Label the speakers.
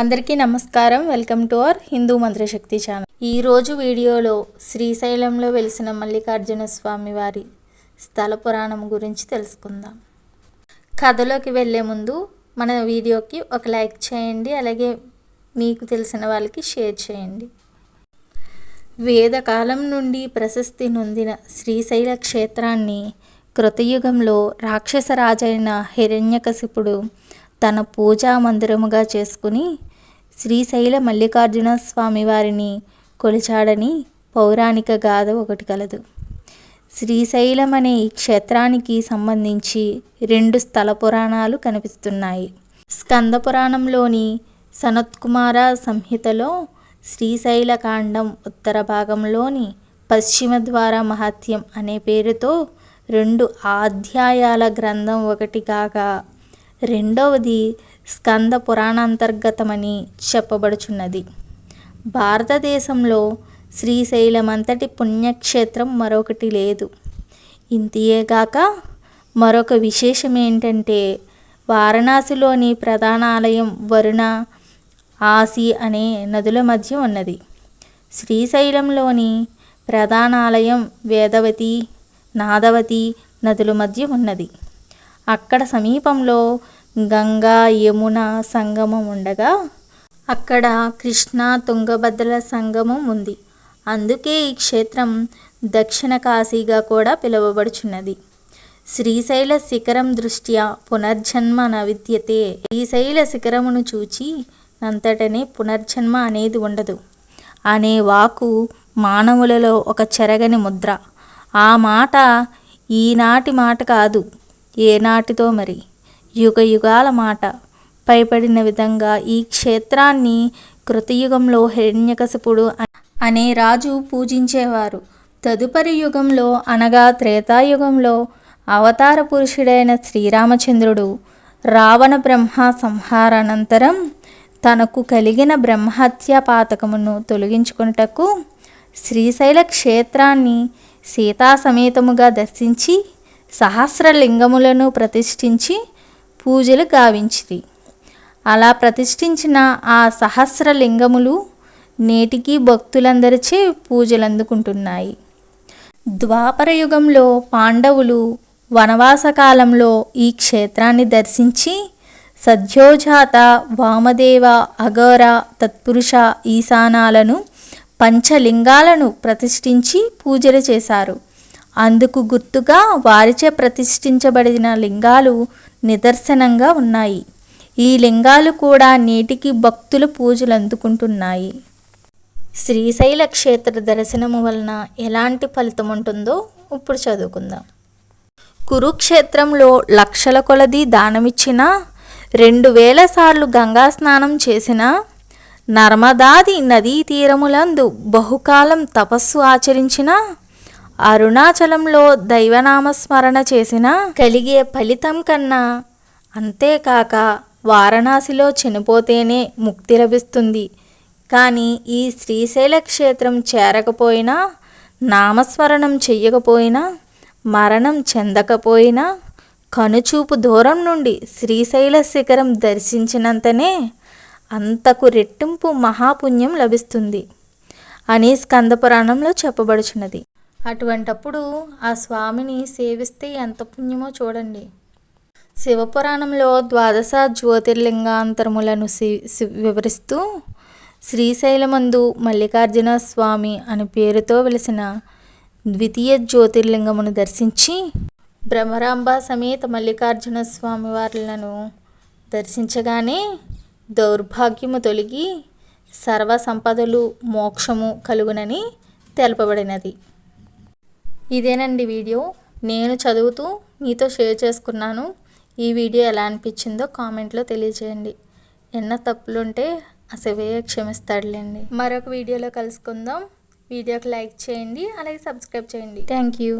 Speaker 1: అందరికీ నమస్కారం. Welcome to our Hindu Mantrashakti channel. ఈరోజు వీడియోలో శ్రీశైలంలో వెలిసిన మల్లికార్జున స్వామి వారి స్థల పురాణం గురించి తెలుసుకుందాం. కథలోకి వెళ్ళే ముందు మన వీడియోకి ఒక లైక్ చేయండి అలాగే మీకు తెలిసిన వాళ్ళకి షేర్ చేయండి. వేదకాలం నుండి ప్రశస్తి నొందిన శ్రీశైల క్షేత్రాన్ని కృతయుగంలో రాక్షసరాజైన హిరణ్యకశిపుడు తన పూజా మందిరముగా చేసుకుని శ్రీశైల మల్లికార్జున స్వామివారిని కొలిచాడని పౌరాణిక గాథ ఒకటి కలదు. శ్రీశైలం అనే ఈ క్షేత్రానికి సంబంధించి రెండు స్థల పురాణాలు కనిపిస్తున్నాయి. స్కంద పురాణంలోని సనత్కుమార సంహితలో శ్రీశైల కాండం ఉత్తర భాగంలోని పశ్చిమ ద్వార మహత్యం అనే పేరుతో రెండు అధ్యాయాల గ్రంథం ఒకటి కాగా రెండవది స్కంద పురాణాంతర్గతమని చెప్పబడుచున్నది. భారతదేశంలో శ్రీశైలమంతటి పుణ్యక్షేత్రం మరొకటి లేదు. ఇంతియేగాక మరొక విశేషం ఏంటంటే వారణాసిలోని ప్రధాన ఆలయం వరుణ ఆసి అనే నదుల మధ్య ఉన్నది. శ్రీశైలంలోని ప్రధాన ఆలయం వేదవతి నాదవతి నదుల మధ్య ఉన్నది. అక్కడ సమీపంలో గంగా యమున సంగమం ఉండగా అక్కడ కృష్ణ తుంగభద్రల సంగమం ఉంది. అందుకే ఈ క్షేత్రం దక్షిణ కాశీగా కూడా పిలువబడుచున్నది. శ్రీశైల శిఖరం దృష్ట్యా పునర్జన్మ నవిద్యతే. శ్రీశైల శిఖరమును చూచి నంతటనే పునర్జన్మ అనేది ఉండదు. అనే వాకు మానవులలో ఒక చెరగని ముద్ర. ఆ మాట ఈనాటి మాట కాదు ఏనాటితో మరి? యుగ యుగాల మాట పైపడిన విధంగా ఈ క్షేత్రాన్ని కృతయుగంలో హిరణ్యకశపుడు అనే రాజు పూజించేవారు. తదుపరి యుగంలో అనగా త్రేతాయుగంలో అవతార పురుషుడైన శ్రీరామచంద్రుడు రావణ బ్రహ్మ సంహారానంతరం తనకు కలిగిన బ్రహ్మహత్య పాతకమును తొలగించుకున్నటకు శ్రీశైల క్షేత్రాన్ని సీతా సమేతముగా దర్శించి సహస్రలింగములను ప్రతిష్ఠించి పూజలు గావించిరి. అలా ప్రతిష్ఠించిన ఆ సహస్రలింగములు నేటికి భక్తులందరిచే పూజలు అందుకుంటున్నాయి ద్వాపర యుగంలో పాండవులు వనవాస కాలంలో ఈ క్షేత్రాన్ని దర్శించి సద్యోజాత వామదేవ అఘోర తత్పురుష ఈశానాలను పంచలింగాలను ప్రతిష్ఠించి పూజలు చేశారు. అందుకు గుర్తుగా వారిచే ప్రతిష్ఠించబడిన లింగాలు నిదర్శనంగా ఉన్నాయి. ఈ లింగాలు కూడా నేటికి భక్తులు పూజలు అందుకుంటున్నాయి. శ్రీశైల క్షేత్ర దర్శనము వలన ఎలాంటి ఫలితం ఉంటుందో ఇప్పుడు చదువుకుందాం. కురుక్షేత్రంలో లక్షల కొలది దానమిచ్చిన రెండు వేల సార్లు గంగా స్నానం చేసిన నర్మదాది నదీ తీరములందు బహుకాలం తపస్సు ఆచరించిన అరుణాచలంలో దైవనామస్మరణ చేసిన కలిగే ఫలితం కన్నా అంతేకాక వారణాసిలో చనిపోతేనే ముక్తి లభిస్తుంది. కానీ ఈ శ్రీశైల క్షేత్రం చేరకపోయినా నామస్మరణం చెయ్యకపోయినా మరణం చెందకపోయినా కనుచూపు దూరం నుండి శ్రీశైల శిఖరం దర్శించినంతనే అంతకు రెట్టింపు మహాపుణ్యం లభిస్తుంది అని స్కందపురాణంలో చెప్పబడుచున్నది. అటువంటప్పుడు ఆ స్వామిని సేవిస్తే ఎంత పుణ్యమో చూడండి. శివపురాణంలో ద్వాదశ జ్యోతిర్లింగాంతరములను వివరిస్తూ శ్రీశైలమందు మల్లికార్జున స్వామి అని పేరుతో వెలిసిన ద్వితీయ జ్యోతిర్లింగమును దర్శించి భ్రమరాంబ సమేత మల్లికార్జున స్వామి వారులను దర్శించగానే దౌర్భాగ్యము తొలగి సర్వ సంపదలు మోక్షము కలుగునని తెలపబడినది. ఇదేనండి వీడియో. నేను చదువుతూ మీతో షేర్ చేసుకున్నాను. ఈ వీడియో ఎలా అనిపించిందో కామెంట్లో తెలియజేయండి ఎన్న తప్పులుంటే అసవే క్షమిస్తాడులేండి. మరొక వీడియోలో కలుసుకుందాం. వీడియోకి లైక్ చేయండి అలాగే సబ్స్క్రైబ్ చేయండి. Thank you.